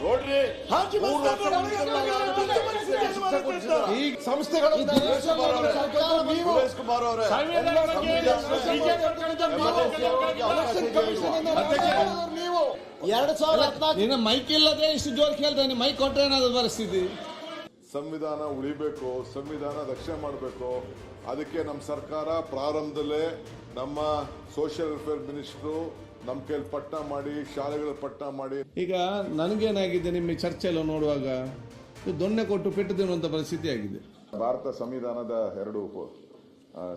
ನೋಡ್ರಿ ಮಾಡಬೇಕಿತ್ತ? ಈ ಸಂಸ್ಥೆಗಳು ಎರಡ್ ಸಾವಿರದ ಹದಿನಾಲ್ಕು ನಿನ್ನ ಮೈಕ್ ಇಲ್ಲದೆ ಇಷ್ಟು ಜೋರ್ ಕೇಳ್ತಾನೆ ಮೈಕ್ ಕೊಟ್ರೆ ಏನಾದ್ರು ಪರಿಸ್ಥಿತಿ ಸಂವಿಧಾನ ಉಳಿಬೇಕು ಸಂವಿಧಾನ ರಕ್ಷಣೆ ಮಾಡಬೇಕು. ಅದಕ್ಕೆ ನಮ್ಮ ಸರ್ಕಾರ ಪ್ರಾರಂಭದಲ್ಲೇ ನಮ್ಮ ಸೋಷಿಯಲ್ ವೆಲ್ಫೇರ್ ಮಿನಿಸ್ಟ್ರು ನಮ್ಮ ಕೈಲಿ ಪಟ್ಟ ಮಾಡಿ ಶಾಲೆಗಳ ಪಟ್ಟ ಮಾಡಿ. ಈಗ ನನಗೇನಾಗಿದೆ ನಿಮ್ಮ ಚರ್ಚೆ ನೋಡುವಾಗ? ದೊಣ್ಣೆ ಕೊಟ್ಟು ಪೆಟ್ಟು ತಿನ್ನುವಂತ ಪರಿಸ್ಥಿತಿ ಆಗಿದೆ. ಭಾರತ ಸಂವಿಧಾನದ ಎರಡು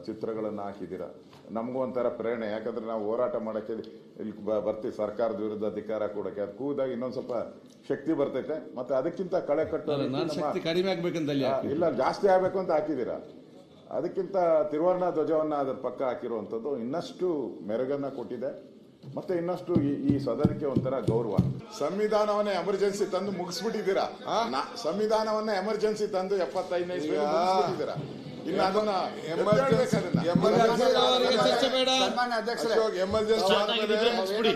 ಚಿತ್ರಗಳನ್ನು ಹಾಕಿದ್ದೀರಾ? ನಮಗೂ ಒಂಥರ ಪ್ರೇರಣೆ. ಯಾಕಂದ್ರೆ ನಾವು ಹೋರಾಟ ಮಾಡೋಕ್ಕೆ ಇಲ್ಲಿ ಬರ್ತೀವಿ. ಸರ್ಕಾರದ ವಿರುದ್ಧ ಅಧಿಕಾರ ಕೊಡೋಕ್ಕೆ. ಅದು ಕೂದಾಗ ಇನ್ನೊಂದು ಸ್ವಲ್ಪ ಶಕ್ತಿ ಬರ್ತೈತೆ ಮತ್ತೆ ಅದಕ್ಕಿಂತ ಕಳೆ ಕಟ್ಟೋ ಶಕ್ತಿ ಕಡಿಮೆ. ಇಲ್ಲ ಜಾಸ್ತಿ ಆಗಬೇಕು ಅಂತ ಹಾಕಿದ್ದೀರಾ? ಅದಕ್ಕಿಂತ ತಿರುವರ್ಣ ಧ್ವಜವನ್ನ ಅದರ ಪಕ್ಕ ಹಾಕಿರುವಂಥದ್ದು ಇನ್ನಷ್ಟು ಮೆರಗನ್ನ ಕೊಟ್ಟಿದೆ ಮತ್ತೆ ಇನ್ನಷ್ಟು ಈ ಸದನಕ್ಕೆ ಒಂಥರ ಗೌರವ. ಸಂವಿಧಾನವನ್ನ ಎಮರ್ಜೆನ್ಸಿ ತಂದು ಮುಗಿಸ್ಬಿಟ್ಟಿದ್ದೀರಾ? ಸಂವಿಧಾನವನ್ನ ಎಮರ್ಜೆನ್ಸಿ ತಂದು ಎಪ್ಪತ್ತೈದನೇ ಇನ್ನು ಅದನ್ನ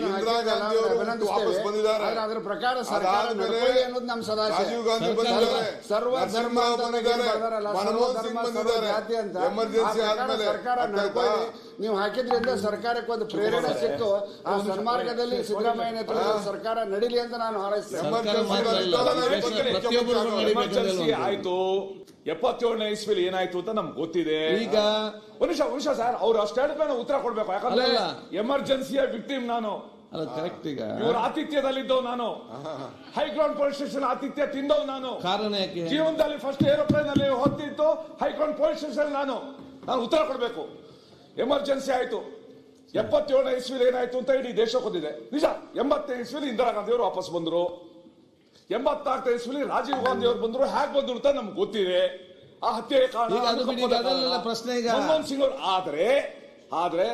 ಇಂದಿರಾ ಗಾಂಧಿ ಅವರು ವಾಪಸ್ ಬಂದಿದ್ದಾರೆ. ಅದರ ಪ್ರಕಾರ ನಮ್ಮ ಸದಾಶಯ. ರಾಜೀವ್ ಗಾಂಧಿ ಬಂದಿದ್ದಾರೆ. ಸರ್ವ ಧರ್ಮ ಬಂದಿದ್ದಾರೆ. ಮನಮೋಹನ್ ಸಿಂಗ್ ಬಂದಿದ್ದಾರೆ. ಎಮರ್ಜೆನ್ಸಿ ಆದ್ಮೇಲೆ ನೀವು ಹಾಕಿದ್ರಿಂದ ಸರ್ಕಾರಕ್ಕೆ ಒಂದು ಪ್ರೇರಣೆ ಸಿಕ್ಕು. ಆ ಸನ್ಮಾರ್ಗದಲ್ಲಿ ಸಿದ್ದರಾಮಯ್ಯ ನೇತೃತ್ವದ ಸರ್ಕಾರ ನಡೀಲಿ ಅಂತ ನಾನು ಹಾರೈಸ್ತೇನೆ. ಆಯ್ತು. ಎಪ್ಪತ್ತೇಳನೇ ಇಸ್ವಿಲಿ ಏನಾಯ್ತು ಅಂತ ನಮ್ಗೆ ಗೊತ್ತಿದೆ. ಈಗ ಒನಿಷ ನಿಮಿಷ ಒಂದ್ ನಿಮಿಷ ಸರ್. ಅವ್ರು ಅಷ್ಟೇ ಹೇಳಿದ್ಮೇಲೆ ಉತ್ತರ ಕೊಡ್ಬೇಕು. ಯಾಕಂದ್ರೆ. ಎಮರ್ಜೆನ್ಸಿಯ ವಿಕ್ಟಿಮ್ ನಾನು. ಅಲ್ಲ ಕರೆಕ್ಟ್ ಈಗ. ಇವ್ರ ಆತಿಥ್ಯದಲ್ಲಿದ್ದವ್ ನಾನು. ಹೈಗ್ರೌಂಡ್ ಪೊಲೀಸ್ ಸ್ಟೇಷನ್ ಆತಿಥ್ಯ ತಿಂದವ್ ನಾನು. ಕಾರಣ ಯಾಕೆ? ಜೀವನದಲ್ಲಿ ಫಸ್ಟ್ ಏರೋಪ್ಲೇನ್ ಅಲ್ಲಿ ಹೊತ್ತಿತ್ತು ಹೈಗ್ರೌಂಡ್ ಪೊಲೀಸ್ ಸ್ಟೇಷನ್ ನಾನು. ನಾನು ಉತ್ತರ ಕೊಡ್ಬೇಕು. ಎಮರ್ಜೆನ್ಸಿ ಆಯ್ತು. ಎಪ್ಪತ್ತೇಳನೇ ಇಸ್ವಿಲಿ ಏನಾಯ್ತು ಅಂತ ಇಡೀ ದೇಶ ಕೊಂದಿದೆ ನಿಜ ಎಂಬತ್ತನೇ ಇಸ್ವಿಲಿ ಇಂದಿರಾ ಗಾಂಧಿ ಅವರು ವಾಪಸ್ ಬಂದ್ರು. ಎಂಬತ್ನಾಲ್ಕನೇ ಇಸ್ವಿಲಿ ರಾಜೀವ್ ಗಾಂಧಿ ಅವರು ಬಂದ್ರು. ಹ್ಯಾಕ್ ಬಂದ್ರು ಅಂತ ನಮ್ಗೆ ಗೊತ್ತಿದೆ. ಆ ಹತ್ಯೆ ಕಾರಣ ಪ್ರಶ್ನೆ. ಮನಮೋಹನ್ ಸಿಂಗ್ ಅವರು ಆದ್ರೆ ಆದ್ರೆ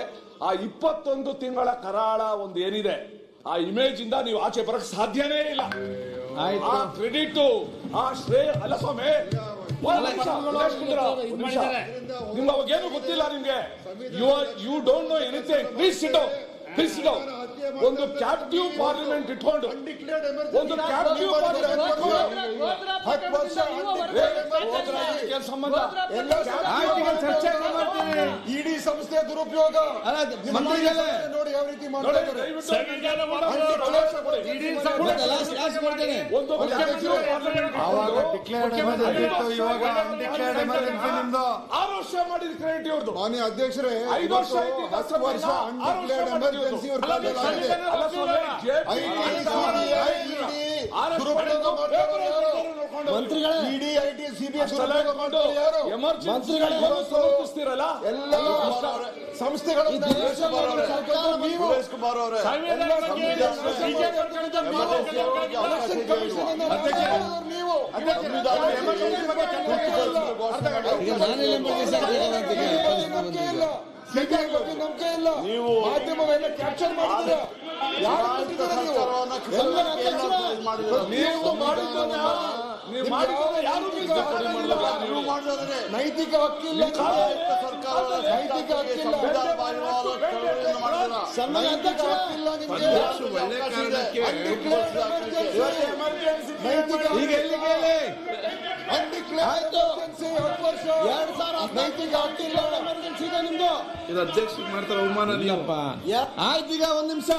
ಆ ಇಪ್ಪತ್ತೊಂದು ತಿಂಗಳ ಕರಾಳ ಒಂದು ಏನಿದೆ? ಆ ಇಮೇಜ್ ಇಂದ ನೀವು ಆಚೆ ಬರಕ್ ಸಾಧ್ಯನೇ ಇಲ್ಲ. ಆ ಕ್ರೆಡಿಟ್ ಆ ಶ್ರೇಯ ಅಲ್ಲ ಸ್ವಾಮಿ ನಿಮ್ಗೆ ಅವಾಗೇನು ಗೊತ್ತಿಲ್ಲ ನಿಮ್ಗೆ you are you don't know anything please sit please sit ಒಂದು ಕ್ಯಾಪ್ಟಿವ್ ಪಾರ್ಲಿಮೆಂಟ್ ಇಟ್ಕೊಂಡು ಒಂದು ಕ್ಯಾಪ್ಟಿವ್ ಪಾರ್ಲಿಮೆಂಟ್ ಇಟ್ಕೊಂಡು ಹತ್ತು ವರ್ಷ ಸಂಬಂಧ ಚರ್ಚೆ ಮಾಡ್ತೀವಿ ಇಡೀ ಸಂಸ್ಥೆ ದುರುಪಯೋಗ ನೋಡಿ ಯಾವ ರೀತಿ ನೋಡಿ, ಡಿಕ್ಲೇರ್ಡ್ ಎಮರ್ಜೆನ್ಸಿ ಇತ್ತು ಇವಾಗ ಅನ್ಡಿಕ್ಲೇರ್ಡ್ ಎಮರ್ಜೆನ್ಸಿ ನಿಮ್ದು ಆರು ವರ್ಷ ಮಾಡಿದ ಕ್ರೆಡಿಟ್ ಇವ್ರದ್ದು. ಮಾನ್ಯ ಅಧ್ಯಕ್ಷರೇ ಐದು ವರ್ಷ ಹತ್ತು ಅನ್ಡಿಕ್ಲೇರ್ಡ್. ಎಮರ್ಜೆನ್ಸಿ ಇವ್ರ? ಮಂತ್ರಿಗಳೇ ಇಡಿ ಸಿಬಿಐ ಮಂತ್ರಿಗಳೇ ಎಲ್ಲ ಸಂಸ್ಥೆಗಳು ಸುರೇಶ್ ಕುಮಾರ್ ಅವರೇ ನೀವು. ನಂಬಿಕೆ. ಇಲ್ಲ. ನಂಬಿಕೆ ಇಲ್ಲ. ನೀವು- ಮಾಧ್ಯಮವೆಲ್ಲ ಕ್ಯಾಪ್ಚರ್ ಮಾಡಿದ್ರ ಯಾರು ನೀವು? ನೈತಿಕ ಹಕ್ಕಿಲ್ಲ. ನೈತಿಕ ಹಕ್ಕಿಲ್ಲ. ಈಗ ಆಯ್ತು. ಒಂದ್ ನಿಮಿಷ.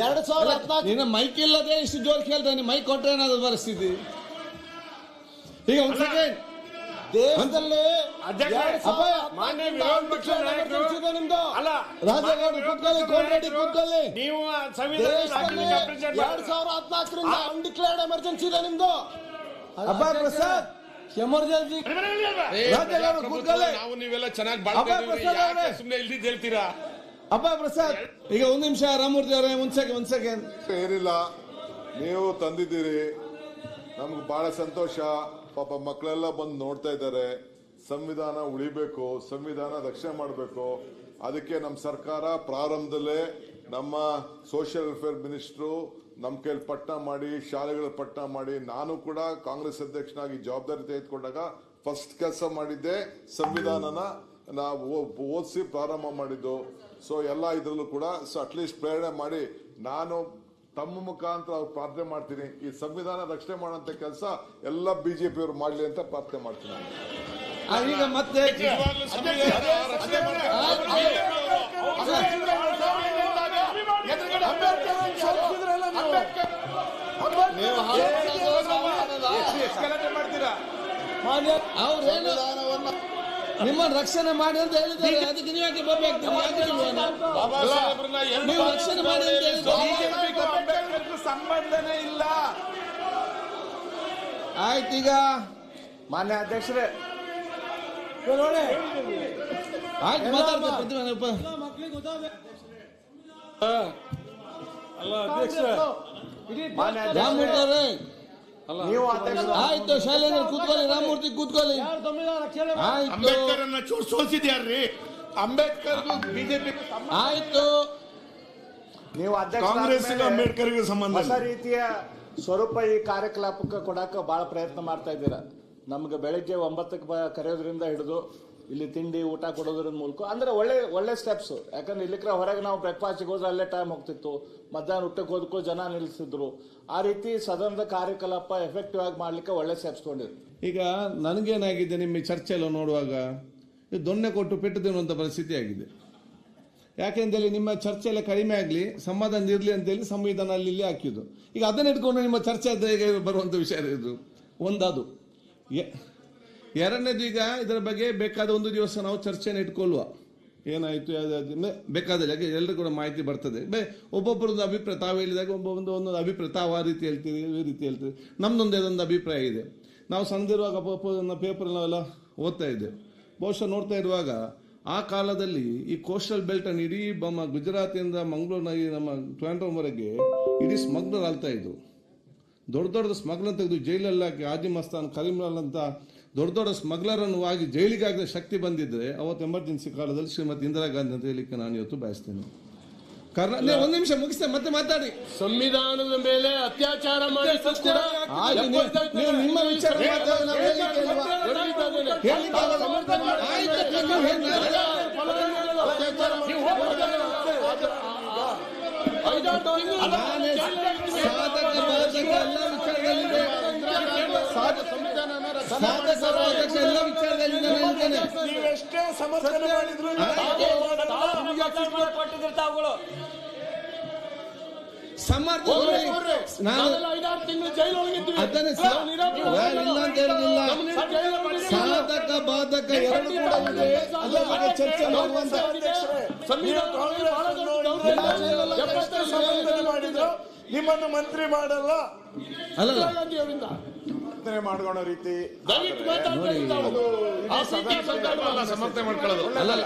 ಎರಡ್ ಸಾವಿರ ಹದಿನಾಲ್ಕು ನಿನ್ನ ಮೈಕ್ ಇಲ್ಲದೆ ಇಷ್ಟು ಜೋರ್ ಕೇಳ್ತಾನೆ ಮೈಕ್ ಕೊಟ್ರೆ ಏನಾದ್ರು ಪರಿಸ್ಥಿತಿ ಈಗ ಒಂದ್ ಸೆಕೆಂಡ್ ದೇಶದಲ್ಲಿ. ಮಾನ್ಯ ವಿರೋಧ ಪಕ್ಷ ನಿಮ್ದು. ಅಲ್ಲ ರಾಜಗೌಡ ಕೂತ್ಕೊಳ್ಳಿ ಕೋಲ್ರೆಡ್ಡಿ ಕೂತ್ಕೊಳ್ಳಿ ನೀವು ಎರಡ್ ಸಾವಿರದ ಹದಿನಾಲ್ಕರಿಂದ ಅನ್ಡಿಕ್ಲೇರ್ಡ್ ಎಮರ್ಜೆನ್ಸಿ ಇದೆ ನಿಮ್ದು. ಅಬ್ಬಾ ಪ್ರಸಾದ್ ಎಮರ್ಜೆನ್ಸಿ ರಾಜಗೌಡ ಕೂತ್ಕೊಳ್ಳಿ ನಾವು ನೀವೆಲ್ಲ ಚೆನ್ನಾಗಿ ಅಬ್ಬಾ ಪ್ರಸಾದ್ ಅವರೇ. ಸುಮ್ಮನೆ ಇಲ್ದಿದ್ದು ಹೇಳ್ತೀರಾ? ಅಬ್ಬಾ ಪ್ರಸಾದ್ ಈಗ ಒಂದ್ ನಿಮಿಷ ರಾಮಮೂರ್ತಿ ಅವರೇ ಒಂದ್ ಸೆಕೆಂಡ್ ಒಂದ್ ಸೆಕೆಂಡ್ ಏನಿಲ್ಲ ನೀವು ತಂದಿದ್ದೀರಿ. ನಮ್ಗೆ ಬಹಳ ಸಂತೋಷ. ಪಾಪ ಮಕ್ಕಳೆಲ್ಲ ಬಂದು ನೋಡ್ತಾ ಇದ್ದಾರೆ, ಸಂವಿಧಾನ ಉಳಿಬೇಕು, ಸಂವಿಧಾನ ರಕ್ಷಣೆ ಮಾಡಬೇಕು. ಅದಕ್ಕೆ ನಮ್ಮ ಸರ್ಕಾರ ಪ್ರಾರಂಭದಲ್ಲೇ ನಮ್ಮ ಸೋಷಿಯಲ್ ವೆಲ್ಫೇರ್ ಮಿನಿಸ್ಟ್ರು ನಮ್ಮ ಕೈಲಿ ಪಟ್ಟಣ ಮಾಡಿ, ಶಾಲೆಗಳ ಪಟ್ಟಣ ಮಾಡಿ, ನಾನು ಕೂಡ ಕಾಂಗ್ರೆಸ್ ಅಧ್ಯಕ್ಷನಾಗಿ ಜವಾಬ್ದಾರಿ ತೆಗೆದುಕೊಂಡಾಗ ಫಸ್ಟ್ ಕೆಲಸ ಮಾಡಿದ್ದೆ ಸಂವಿಧಾನನ ನಾವು ಓದಿಸಿ ಪ್ರಾರಂಭ ಮಾಡಿದ್ದು. ಸೊ ಎಲ್ಲ ಇದರಲ್ಲೂ ಕೂಡ ಸೊ ಅಟ್ಲೀಸ್ಟ್ ಪ್ರೇರಣೆ ಮಾಡಿ ನಾನು ತಮ್ಮ ಮುಖಾಂತರ ಅವ್ರು ಪ್ರಾರ್ಥನೆ ಮಾಡ್ತೀನಿ. ಈ ಸಂವಿಧಾನ ರಕ್ಷಣೆ ಮಾಡುವಂತ ಕೆಲಸ ಎಲ್ಲ ಬಿಜೆಪಿ ಅವರು ಮಾಡಲಿ ಅಂತ ಪ್ರಾರ್ಥನೆ ಮಾಡ್ತೀನಿ ಈಗ ಮತ್ತೆ ಮಾಡ್ತೀರಾ. ಅವ್ರು ಏನು ನಿಮ್ಮ ರಕ್ಷಣೆ ಮಾಡಿ ಅಂತ ಹೇಳಿದ್ದಾರೆ. ಅದಕ್ಕೆ ನೀವು ಯಾಕೆ ಬಾಬಿ ಸಾಹೇಬ್ರನ್ನ ನೀವು ರಕ್ಷಣೆ ಮಾಡಿ ಅಂತ ಹೇಳಿದ್ದಾರೆ. ಸಂಬಂಧನೇ ಇಲ್ಲ. ಆಯ್ತೀಗ ಈಗ. ಮಾನ್ಯ ಅಧ್ಯಕ್ಷರೇ. ಆಯ್ತು ಮಾತಾಡ್ತಾರೆ ಅಲ್ಲ. ಉಪ ಮಾನ್ಯ ಅಧ್ಯಕ್ಷರೇ. ನೀವು ಅಧ್ಯಕ್ಷ ಆಯ್ತು ಶೈಲೇಂದ್ರ ಕೂತ್ಕೊಳ್ಳಿ ರಾಮಮೂರ್ತಿ ಕೂತ್ಕೊಳ್ಳಿ. ಆಯ್ತು ಅಂಬೇಡ್ಕರ್ ಅನ್ನ ಸೋಲ್ಸಿದ್ಯಾರ್ರಿ? ಅಂಬೇಡ್ಕರ್ ಬಿಜೆಪಿ ಆಯ್ತು. ನೀವು ಅಧ್ಯಕ್ಷ ಕಾಂಗ್ರೆಸ್ ಅಂಬೇಡ್ಕರ್ ಅಂಬೇಡ್ಕರ್ಗೆ ಸಂಬಂಧ ಹೊಸ ರೀತಿಯ ಸ್ವರೂಪ ಈ ಕಾರ್ಯಕಲಾಪಕ್ಕೆ ಕೊಡಕ್ಕೆ ಬಹಳ ಪ್ರಯತ್ನ ಮಾಡ್ತಾ ಇದ್ದೀರಾ. ನಮ್ಗೆ ಬೆಳಿಗ್ಗೆ ಒಂಬತ್ತಕ್ಕೆ ಬ ಕರೆಯೋದ್ರಿಂದ ಹಿಡಿದು ಇಲ್ಲಿ ತಿಂಡಿ, ಊಟ ಕೊಡೋದ್ರ ಮೂಲಕ ಅಂದ್ರೆ ಒಳ್ಳೆ ಒಳ್ಳೆ ಸ್ಟೆಪ್ಸ್ ಯಾಕಂದ್ರೆ ಇಲ್ಲಿಕ್ರ ಹೊರಗೆ ನಾವು ಬ್ರೇಕ್ಫಾಸ್ಟ್ಗೆ ಹೋದ್ರೆ ಅಲ್ಲೇ ಟೈಮ್ ಹೋಗ್ತಿತ್ತು. ಮಧ್ಯಾಹ್ನ ಊಟಕ್ಕೆ ಹೋದಕ್ಕೂ ಜನ ನಿಲ್ಲಿಸಿದ್ರು ಆ ರೀತಿ ಸದನದ ಕಾರ್ಯಕಲಾಪ ಎಫೆಕ್ಟಿವ್ ಆಗಿ ಮಾಡ್ಲಿಕ್ಕೆ ಒಳ್ಳೆ ಸ್ಟೆಪ್ಸ್ ತೊಗೊಂಡಿದ್ರು. ಈಗ ನನಗೇನಾಗಿದೆ ನಿಮ್ಮ ಚರ್ಚೆಲ್ಲ ಚರ್ಚೆ ಎಲ್ಲ ನೋಡುವಾಗ ದೊಣ್ಣೆ ಕೊಟ್ಟು ಪೆಟ್ಟು ತಿನ್ನುವಂಥ ಪರಿಸ್ಥಿತಿ ಆಗಿದೆ. ಯಾಕೆಂದೇಳಿ ನಿಮ್ಮ ಚರ್ಚೆ ಎಲ್ಲ ಕಡಿಮೆ ಆಗಲಿ, ಸಮಾಧಾನ ಇರಲಿ ಅಂತೇಳಿ ಸಂವಿಧಾನ ಅಲ್ಲಿ ಇಲ್ಲಿ ಹಾಕಿದ್ದು. ಈಗ ಅದನ್ನ ಇಟ್ಕೊಂಡು ನಿಮ್ಮ ಚರ್ಚೆ ಬರುವಂಥ ವಿಷಯ ಇದು? ಒಂದದು. ಎರಡನೇದು ಈಗ ಇದರ ಬಗ್ಗೆ ಬೇಕಾದ ಒಂದು ದಿವಸ ನಾವು ಚರ್ಚೆನ ಇಟ್ಕೊಳ್ಳುವ. ಏನಾಯಿತು ಯಾವ್ದಾದ್ರು ಬೇಕಾದ ಜಾಗ ಎಲ್ಲರೂ ಕೂಡ ಮಾಹಿತಿ ಬರ್ತದೆ. ಬೇ ಒಬ್ಬೊಬ್ಬರದ್ದು ಅಭಿಪ್ರಾಯ, ತಾವು ಹೇಳಿದಾಗ ಒಬ್ಬ ಒಂದು ಒಂದೊಂದು ಅಭಿಪ್ರಾಯ, ತಾವು ಆ ರೀತಿ ಹೇಳ್ತೀರಿ, ಈ ರೀತಿ ಹೇಳ್ತೀರಿ. ನಮ್ದೊಂದು ಅದೊಂದು ಅಭಿಪ್ರಾಯ ಇದೆ. ನಾವು ಸಣ್ಣದಿರುವಾಗ ಪೇಪರ್ ನಾವೆಲ್ಲ ಓದ್ತಾ ಇದ್ದೇವೆ ಬಹುಶಃ ನೋಡ್ತಾ ಇರುವಾಗ ಆ ಕಾಲದಲ್ಲಿ ಈ ಕೋಸ್ಟಲ್ ಬೆಲ್ಟ್ ಅನ್ನು ಇಡೀ ನಮ್ಮ ಗುಜರಾತಿಂದ ಮಂಗಳೂರಿನಲ್ಲಿ ನಮ್ಮ ಟ್ರಾಂಟೋವರೆಗೆ ಇಡೀ ಸ್ಮಗ್ಲರ್ ಆಳ್ತಾ ಇದ್ರು ದೊಡ್ಡ ದೊಡ್ಡ ಸ್ಮಗ್ಲರ್ ತೆಗೆದು ಜೈಲಲ್ಲಿ ಹಾಕಿ ಆಜಿಮಸ್ತಾನ್ ಅಂತ ದೊಡ್ಡ ದೊಡ್ಡ ಸ್ಮಗ್ಲರನ್ನು ಆಗಿ ಜೈಲಿಗೆ ಆಗದೆ ಶಕ್ತಿ ಬಂದಿದ್ರೆ ಅವತ್ತು ಎಮರ್ಜೆನ್ಸಿ ಕಾಲದಲ್ಲಿ ಶ್ರೀಮತಿ ಇಂದಿರಾ ಗಾಂಧಿ ಅಂತ ಹೇಳಿಕ್ಕೆ ನಾನು ಇವತ್ತು ಬಯಸ್ತೇನೆ. ಕರ್ನಾ ನೀವು ಒಂದು ನಿಮಿಷ ಮುಗಿಸ್ತೇನೆ ಮತ್ತೆ ಮಾತಾಡಿ. ಸಂವಿಧಾನದ ಮೇಲೆ ಅತ್ಯಾಚಾರ ಮಾಡಿ ನಿಮ್ಮ ವಿಚಾರ ಮಾತಾಡಿ, ನಾವು ಹೇಳಿಕ್ಕೆ ಇಲ್ವಾ? ಹೇಳಿಕ್ಕೆ ಆಗಲ್ಲ. ಆಯ್ತು, ನೀವು ಹೇಳಿ. ನಾನೇ ಸಾಧಕ ಬಾಧಕ ಎಲ್ಲ ವಿಚಾರದಲ್ಲಿದೆ ಸಾಧಕ ಬಾಧಕ ಎಲ್ಲ ಹೇಳ್ತೇನೆ ನೀವೆಷ್ಟೇ ಸಮರ್ಥನೆ ಮಾಡಿದ್ರು ಸಮರ್ಥ ನಾನು ಐದಾರು ತಿಂಗಳು ಜೈಲೊಳಗಿದ್ವಿ ಅದನ್ನೇ ಇಲ್ಲ ಅಂತ ಹೇಳಿಲ್ಲ ಸಾಧಕ ಬಾಧಕ ಎರಡು ಕೂಡ ಇದೆ ಅದರ ಚರ್ಚೆ ಮಾಡುವಂತ ಮಾಡಿದ್ರು ನಿಮ್ಮನ್ನು ಮಂತ್ರಿ ಮಾಡಲ್ಲ ಅಲ್ಲಲ್ಲ ಪ್ರಾರ್ಥನೆ ಮಾಡ್ಕೊಳ್ಳೋ ರೀತಿ ದಯವಿಟ್ಟು ಮಾತಾಡ್ತಾರೆ ತಾವು. ಆ ಸಂಖ್ಯೆ ಸಂದರ್ಭ ಸಮರ್ಥನೆ ಮಾಡ್ಕೊಳ್ಳೋದು ಅಲ್ಲಲ್ಲ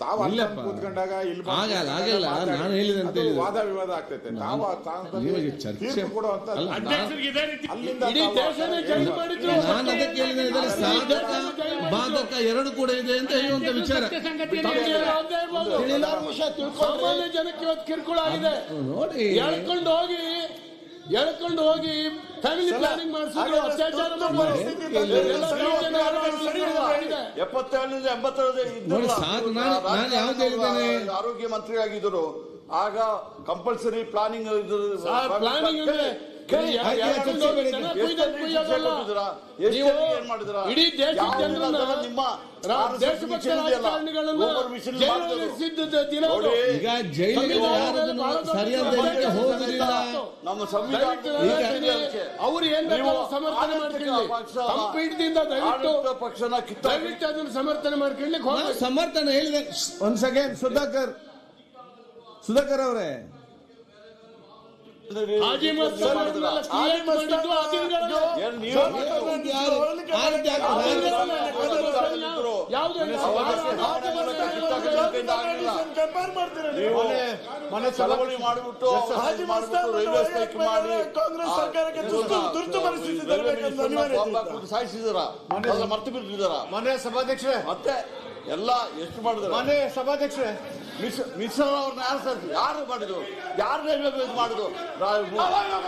ತಾವು ಅಲ್ಲಿ ಇಲ್ಲಪ್ಪ. ಕೂತ್ಕೊಂಡಾಗ ಇಲ್ಲಿ ಬಂದು ಆಗಲ್ಲ, ಆಗಲ್ಲ. ಮಾತಾಡಿ. ನಾನು ಹೇಳಿದೆ ಅಂತ ಅದು ಹೇಳಿದೆ. ವಾದ ವಿವಾದ ಆಗ್ತೈತೆ ತಾವು ಆ ಸ್ಥಾನದಲ್ಲಿ ನಿಮಗೆ ಚರ್ಚೆ ತೀರ್ಪು ಕೊಡುವಂತ ಅಲ್ಲ, ಅಧ್ಯಕ್ಷರಿಗೆ ಇದೇ ರೀತಿ ಅಲ್ಲಿಂದ ಇಡೀ ತಾವು ದೇಶನೇ ಜೈಲು ಮಾಡಿದ್ರು ನಾನು ಅದಕ್ಕೆ ಹೇಳಿದ್ದೇನೆ ಇದರಲ್ಲಿ ಸಾಧಕ ಬಾಧಕ ಎರಡು ಕೂಡ ಇದೆ ಅಂತ ಹೇಳುವಂತ ವಿಚಾರ ತಮಗೆ ಯಾವುದೇ ಇರ್ಬೋದು. ಸಾಮಾನ್ಯ ಜನಕ್ಕೆ ಇವತ್ತು ಕಿರುಕುಳ ಆಗಿದೆ ನೋಡಿ ಎಳ್ಕೊಂಡು ಹೋಗಿ ಎಳ್ಕೊಂಡು ಹೋಗಿ ಫ್ಯಾಮಿಲಿ ಪ್ಲಾನಿಂಗ್ ಮಾಡಿಸಿದ್ರು ಅತ್ಯಾಚಾರ. ಎಪ್ಪತ್ತೇಳರಿಂದ ಎಪ್ಪತ್ತೇಳರಿಂದ ನೋಡಿ, ನಾನು- ನಾನು ಯಾವ್ದು ಹೇಳಿದ್ದೇನೆ? ಆರೋಗ್ಯ ಮಂತ್ರಿ ಆಗಿದ್ದರು ಆಗ ಕಂಪಲ್ಸರಿ ಪ್ಲಾನಿಂಗ್ ಸರ್, ಪ್ಲಾನಿಂಗ್ ಇಡೀ ದೇಶದ ಜನರನ್ನ ನಿಮ್ಮ ದೇಶಭಕ್ತ ರಾಜಕಾರಣಿಗಳನ್ನ ದಿನ ಈಗ ಜೈಲಿಗೆ ಸರಿಯಾದ ನಮ್ಮ ಅವ್ರು ಏನ್ ಸಮರ್ಥನೆ ಮಾಡ್ಕೊಳ್ಳಿ. ತಮ್ಮ ಪೀಠದಿಂದ ದಯವಿಟ್ಟು ಪಕ್ಷನ ಕಿತ್ತ ದಯವಿಟ್ಟು ಅದನ್ನು ಸಮರ್ಥನೆ ಮಾಡ್ಕೊಳ್ಳಿ ಸಮರ್ಥನೆ ಹೇಳಿದೆ. ಒಂದ್ ಸೆಕೆಂಡ್ ಸುಧಾಕರ್. ಸುಧಾಕರ್ ಅವರೇ ಹಾಜಿ ಮಸ್ತಾನನ್ನೆಲ್ಲ create ಮಾಡಿದ್ದು ಅಧೀನಗಳನ್ನ. ಏನ್ ನೀವು ಯಾವ್ದು ಇಲ್ಲ. ಕಂಪೇರ್ ಮಾಡ್ತೀರಾ ಮನೆ ಚಳವಳಿ ಮಾಡಿಬಿಟ್ಟು ಹಾಜಿ ರೈಲ್ವೆ ಸ್ಟ್ರೈಕ್ ಮಾಡಿ ಕಾಂಗ್ರೆಸ್ ಸರ್ಕಾರಕ್ಕೆ ತುರ್ತು ಪರಿಸ್ಥಿತಿ. ಸಾಯಿಸಿದಾರ ಮರ್ತು ಬಿಟ್ಟಿದಾರ ಮನೆ ಸಭಾಧ್ಯಕ್ಷರೇ ಮತ್ತೆ ಎಲ್ಲ ಎಷ್ಟು ಮಾಡಿದ್ರೆ ಮನೆ ಸಭಾಧ್ಯಕ್ಷರೇ ಮಿಸ್ ಮಿಶ್ರ ಅವ್ರನ್ನ ಯಾರು ಸರ್ ಯಾರು ಮಾಡಿದ್ರು ಯಾರು ಇದು ಮಾಡುದು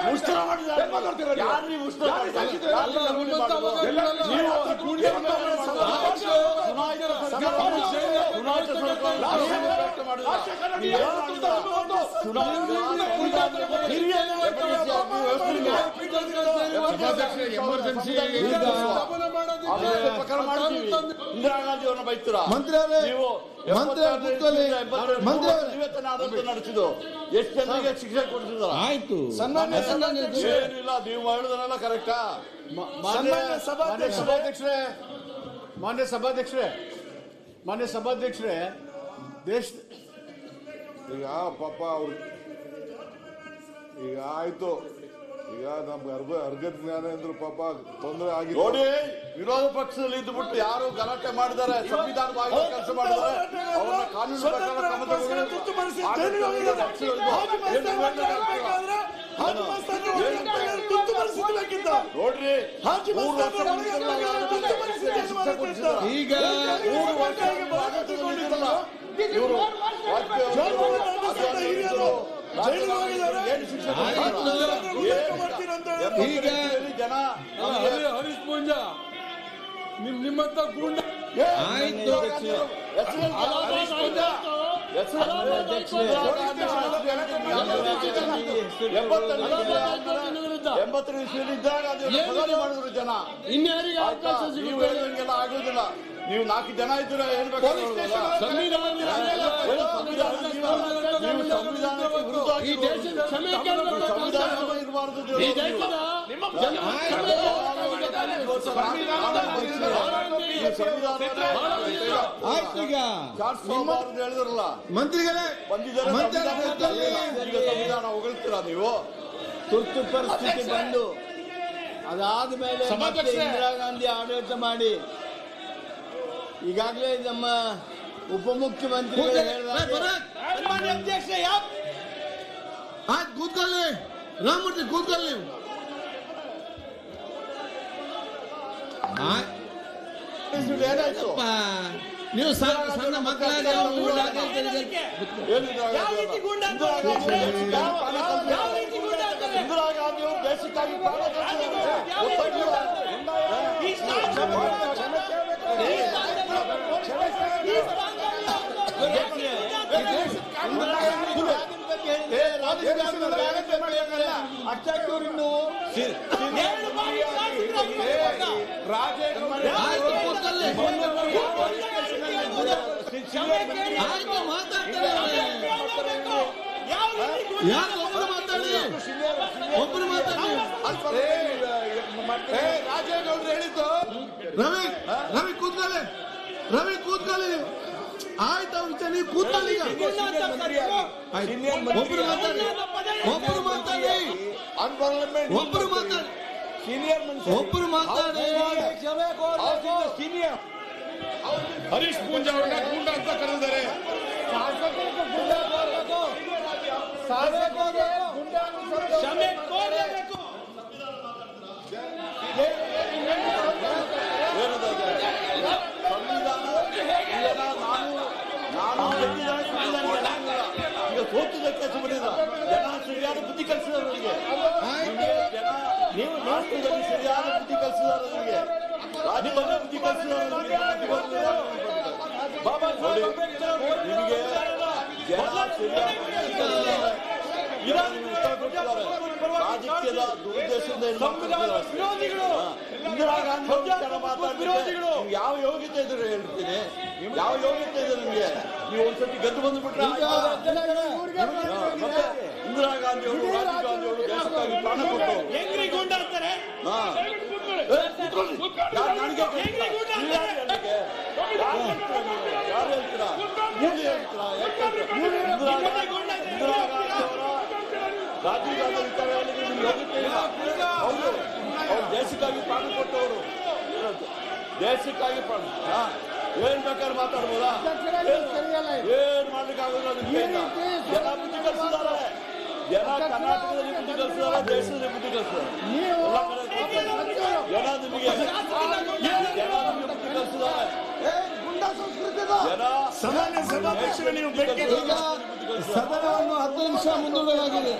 ಮುಷ್ಕರ ಮಾಡಿದ್ದಾರೆ ಯಾರು ನೀವು ಮುಷ್ಕರ ಮಾಡಿದ್ದಾರೆ? ಚುನಾಯಿತ ಎಮರ್ಜೆನ್ಸಿ ಇಂದಿರಾ ಗಾಂಧಿ ಅವ್ರನ್ನ ಬೈತೀರಾ ಮಂತ್ರಿ ನೀವು ಮಂತ್ರಿ. ಮಂತ್ರಿ. ನಿವೇತನ ಆಡಳಿತ ನಡೆಸಿದ್ದು ಎಷ್ಟು ಜನರಿಗೆ ಶಿಕ್ಷೆ ಕೊಡ್ತಿದ್ರ ಆಯ್ತು. ಸನ್ಮಾನ್ಯ ಏನಿಲ್ಲ ನೀವು ಹೇಳುದನ್ನೆಲ್ಲ ಕರೆಕ್ಟಾ? ಮಾನ್ಯ ಸಭಾಧ್ಯಕ್ಷರೇ. ಸಭಾಧ್ಯಕ್ಷರೇ. ಮಾನ್ಯ ಸಭಾಧ್ಯಕ್ಷರೇ. ಮಾನ್ಯ ಸಭಾಧ್ಯಕ್ಷರೇ ದೇಶ ಈಗ ಪಾಪ ಅವ್ರು ಈಗ ಆಯ್ತು. ಈಗ ನಮ್ಗೆ ಅರ್ಧ ಅರ್ಘ ಜ್ಞಾನೇಂದ್ರ ಪಾಪ ತೊಂದರೆ ಆಗಿದೆ ನೋಡಿ ವಿರೋಧ ಪಕ್ಷದಲ್ಲಿ ಇದ್ದುಬಿಟ್ಟು ಯಾರು ಗಲಾಟೆ ಮಾಡಿದ್ದಾರೆ ಸಂವಿಧಾನವಾಗಿ ಕೆಲಸ ಮಾಡಿದ್ದಾರೆ ಅವರ ಕಾನೂನು ಪ್ರಕಾರ ಕ್ರಮ ತಗೊಳ್ಳಿ. ತುರ್ತು ಪರಿಸ್ಥಿತಿ ಆಡಳಿತ ಜೈಲಿಗೆ ಹೋಗಿದ್ದಾರೆ. ಪಕ್ಷದಲ್ಲಿ ಹಾಜಿ ಮಸ್ತಾನ್ ಏನು ಬಗ್ಗೆ ಹೇಳ್ಬೇಕಾದ್ರೆ ಹಾಜಿ ಮಸ್ತಾನ್ ಒಳಗೆ ತುರ್ತು ಪರಿಸ್ಥಿತಿ ಬೇಕಿತ್ತ ನೋಡ್ರಿ ಮೂರು ವರ್ಷ. ಈಗ ಮೂರು ವರ್ಷಕ್ಕೆ ಬಹಳ ತಿಳ್ಕೊಂಡಿದ್ದಲ್ಲ. ಇವರು ಹಿರಿಯರು ಈಗ ಜನ. ಹರೀಶ್ ಪೂಂಜಾ. ನಿಮ್ ನಿಮ್ಮಂತ ಗೂಂಡ ಆಯ್ತು. ಎಂಬತ್ತರ ಇಸ್ವಿಯಲ್ಲಿದ್ದಾಗ ಅದು ಬದಲಾವಣೆ ಮಾಡಿದ್ರು ಜನ ಇನ್ಯಾರಿಗೆ ಅವಕಾಶ ನೀವು ನಾಲ್ಕು ಜನ ಇದ್ರೆ ಹೇಳ್ಬೇಕು ಸಂವಿಧಾನ ಇರಬಾರ್ದು ಈ ದೇಶದ ಜನ ಕ್ಷಮೆ ಆಯ್ತು ಈಗ ಹೇಳಿದ್ರಲ್ಲ ಮಂತ್ರಿಗಳೇ. ಈಗ ಸಂವಿಧಾನ ಹೊಗಳ್ತೀರಾ ನೀವು? ತುರ್ತು ಪರಿಸ್ಥಿತಿ ಬಂದು ಅದಾದ ಮೇಲೆ ಇಂದಿರಾ ಗಾಂಧಿ ಆಡಳಿತ ಮಾಡಿ. ಈಗಾಗಲೇ ನಮ್ಮ ಉಪಮುಖ್ಯಮಂತ್ರಿಗಳು ಹೇಳಿದಾಗ ಆಯ್ತು ಕೂತ್ಕೊಳ್ಳಿ. ರಾಮಮೂರ್ತಿ ಕೂತ್ಕೊಳ್ಳಿ. ನೀವು ಏನಾಯ್ತು ನೀವು ಸಣ್ಣ ಸಣ್ಣ ಮಕ್ಕಳಾಗಿ ಇಂದಿರಾ ಗಾಂಧಿ ಅವ್ರು? ದೇಶಕ್ಕಾಗಿ ತೆಗೆದಿದ್ದಾರೆ. ಯಾರು ಒಬ್ರು ಮಾತಾಡಿ? ಒಬ್ರು ಮಾತಾಡಿ? ರಾಜೇಗೌಡರು ಹೇಳಿದ್ದು? ರವಿ ರವಿ ಕೂತ್ಕೊಳ್ಳಿ. ರವಿ ಕೂತ್ಕೊಳ್ಳಿ. ಆಯ್ತು ಅವ್ರ ವಿಚಾರ ನೀವು ಕೂತ್ಕೊಳ್ಳಿ ಒಬ್ರು ಮಾತಾಡಿ. ಒಬ್ರು ಮಾತಾಡಿ ಅನ್ಪಾರ್ಲಿಮೆಂಟ್ ಒಬ್ರು ಮಾತಾಡಿ ಸೀನಿಯರ್ ಒಬ್ರು ಮಾತಾಡಿ ಸೀನಿಯರ್ ಹರೀಶ್ ಪೂಂಜಾ ಅವ್ರನ್ನ ಗೂಂಡ ಅಂತ ಕರೆದಿದ್ದಾರೆ. ನಾನು ಗೆದ್ದಿದ್ದಾನೆ, ಸಂವಿಧಾನ ನಾನು ಈಗ ಸುಮ್ಮನಿಲ್ಲ ಜನ ಸರಿಯಾದ ಬುದ್ಧಿ ಕಲಿಸಿದಾರೆ ರಾಷ್ಟ್ರದಲ್ಲಿ ಸರಿಯಾದ ಬುದ್ಧಿ ಕಲಿಸಿದಾರೆ ನನಗೆ ರಾಜ್ಯದಲ್ಲಿ ಬುದ್ಧಿ ಕಲಿಸಿದಾರೆ ನನಗೆ ಬುದ್ಧಿ ಬರ್ಲಿಲ್ಲ. ಬಾಬಾ ನೋಡಿ, ನಿಮಗೆ ಜನ ಸರಿಯಾದ ಬುದ್ಧಿ ಕಲಿಸಿದ್ದಾರೆ ರಾಜಕೀಯದ ದುರುದ್ದೇಶದಿಂದ ಮಾಡ್ತಿದ್ದಾರೆ. ಇಂದಿರಾ ಗಾಂಧಿ ನಿಮ್ಗೆ ಯಾವ ಯೋಗ್ಯತೆ ಇದ್ರೆ ಹೇಳ್ತೀನಿ ಯಾವ ಯೋಗ್ಯತೆ ಇದೆ ನಿಮ್ಗೆ? ನೀವು ಒಂದ್ಸತಿ ಗದ್ದು ಬಂದ್ಬಿಟ್ರೆ? ಇಂದಿರಾ ಗಾಂಧಿ ಅವರು ರಾಜೀವ್ ಗಾಂಧಿ ಅವರು ದೇಶಕ್ಕಾಗಿ ಪ್ರಾಣ ಕೊಟ್ಟು. ಯಾರು ಹೇಳ್ತೀರಾ? ಇಂದಿರಾ ಗಾಂಧಿ ಇಂದಿರಾ ಗಾಂಧಿ ಅವರ ರಾಜೀವ್ ಗಾಂಧಿ ವಿಚಾರ ಹೇಳಿದ್ರೆ ನಿಮ್ಗೆ ಯೋಗ್ಯತೆ ಇಲ್ಲ. ಹೌದು. ಅವ್ರು ದೇಶಕ್ಕಾಗಿ ಪ್ರಾಣ ಕೊಟ್ಟವರು. ದೇಶಕ್ಕಾಗಿ ಪ್ರಾಣ. ಏನ್ ಬೇಕಾದ್ರೆ ಮಾತಾಡ್ಬೋದಾ? ಏನ್? ಮಾಡ್ಲಿಕ್ಕಾಗೋದಿಲ್ಲ. ಜನ ಬುದ್ಧಿ ಕಲಿಸಿದ್ದಾರೆ. ಜನ ಕರ್ನಾಟಕದಲ್ಲಿ ಬುದ್ಧಿ ಕಲಿಸಿದ್ದಾರೆ ದೇಶದಲ್ಲಿ ಬುದ್ಧಿ ಕಲಿಸಿದ್ದಾರೆ. ಜನ ನಿಮಗೆ ಜನ ನಿಮಗೆ ಬುದ್ಧಿ ಕಲಿಸಿದ್ದಾರೆ. ಜನ ಸಾಮಾನ್ಯ ಸಭಾಧ್ಯಕ್ಷರು ನೀವು ಸದನವನ್ನು ಹತ್ತು ನಿಮಿಷ ಮುಂದೂಡಲಾಗಿದೆ.